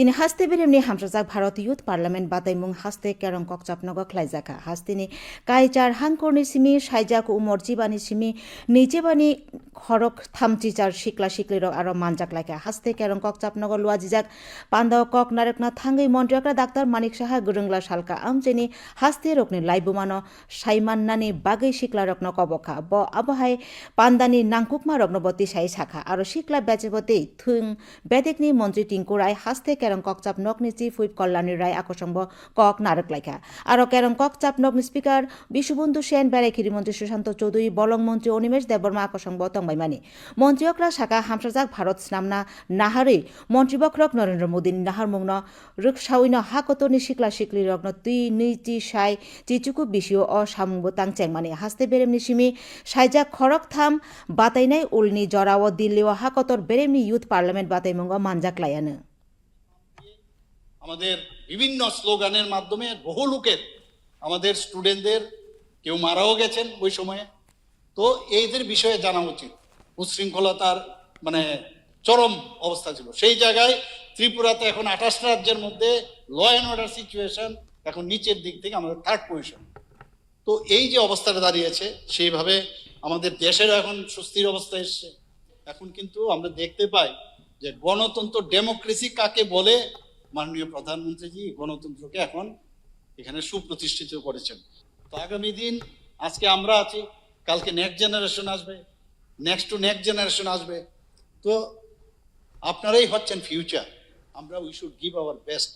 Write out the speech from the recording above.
তিনি হাস্তে বেরেমনি হামসাজাক ভারত ইউথ পার্লামেন্ট বাতাইমুং হাস্তে কেরং ককচাপনগ খ্লাইজাখা হাস্তিনি কাইচার হাংকরনি সিমি সাইজাক উমর জিবানি সিমি নিজেবানি খরক থামচিচার শিকলা শিকলির আরও মানজাক লাইকা হাস্তে কেরং ককচাপনগ লুয়াজিজাক পান্দাও কক নারেকনা থাঙ্গই মন্ত্রিয়াকরা ডাক্তার মানিক সাহা গুরুংলা সালকা আমচেনি হাস্তে রকনি লাইবুমানো সাইমান্নানি বাগৈ শিকলা রকন কবখা ব আবহাই পান্দানি নাংকুকমা রগ্নবতী সাই শাখা আরও শিকলা বেচেবতী থুং বেদেকনি মন্ত্রী টিঙ্কু রায় হাস্তে কেরং ককচাপ নকনি চিফ হুইপ কল্যাণী রায় আকসংব কক নারক লাইখা আরও কেরং কক ককচাপ নকনি স্পিকার বিশ্ববন্ধু সেন বেড়াইখিরি মন্ত্রী সুশান্ত চৌধুরী বলং মন্ত্রী অনিমেষ দেববর্মা আকসংব তংবাইমানি মন্ত্রীয়করা শাখা হামসাজাক ভারত স্নামনা নাহারই মন্ত্রী বক্রক নরেন্দ্র মোদী নাহার মুংন রুকসাউইন হাকতনি শিকলা শিকলি রগ্ন তুই নুই চি সাই চিচুকু বিশিও অ সামুংবো তাংচেংমানি হাস্তে বেরেমনি সিমি সাইজাক খরক থাম বাতাইনাই উলনি জরাও দিল্লিও হাকতর বেরেমনি ইউথ পার্লামেন্ট বাতাইমুঙ্গ মানজাক লায়ানো আমাদের বিভিন্ন স্লোগানের মাধ্যমে বহু লোকের, আমাদের স্টুডেন্টদের, কেউ মারাও গেছেন ওই সময়ে। তো এইদের বিষয়ে জানা উচিত। উচ্ছৃঙ্খলতার মানে চরম অবস্থা ছিল। সেই জায়গায় ত্রিপুরাতে এখন আঠাশ রাজ্যের মধ্যে ল অ্যান্ড অর্ডার সিচুয়েশন এখন নিচের দিক থেকে আমাদের থার্ড পজিশন তো এই যে অবস্থাটা দাঁড়িয়েছে, সেইভাবে আমাদের দেশের এখন সুস্থির অবস্থা এসছে। এখন কিন্তু আমরা দেখতে পাই যে গণতন্ত্র ডেমোক্রেসি কাকে বলে মাননীয় প্রধানমন্ত্রীজি গণতন্ত্রকে এখন এখানে সুপ্রতিষ্ঠিত করেছেন। তো আগামী দিন আজকে আমরা আছি, কালকে নেক্সট জেনারেশন আসবে নেক্সট টু নেক্সট জেনারেশন আসবে। তো আপনারাই হচ্ছেন ফিউচার আমরা we should give our best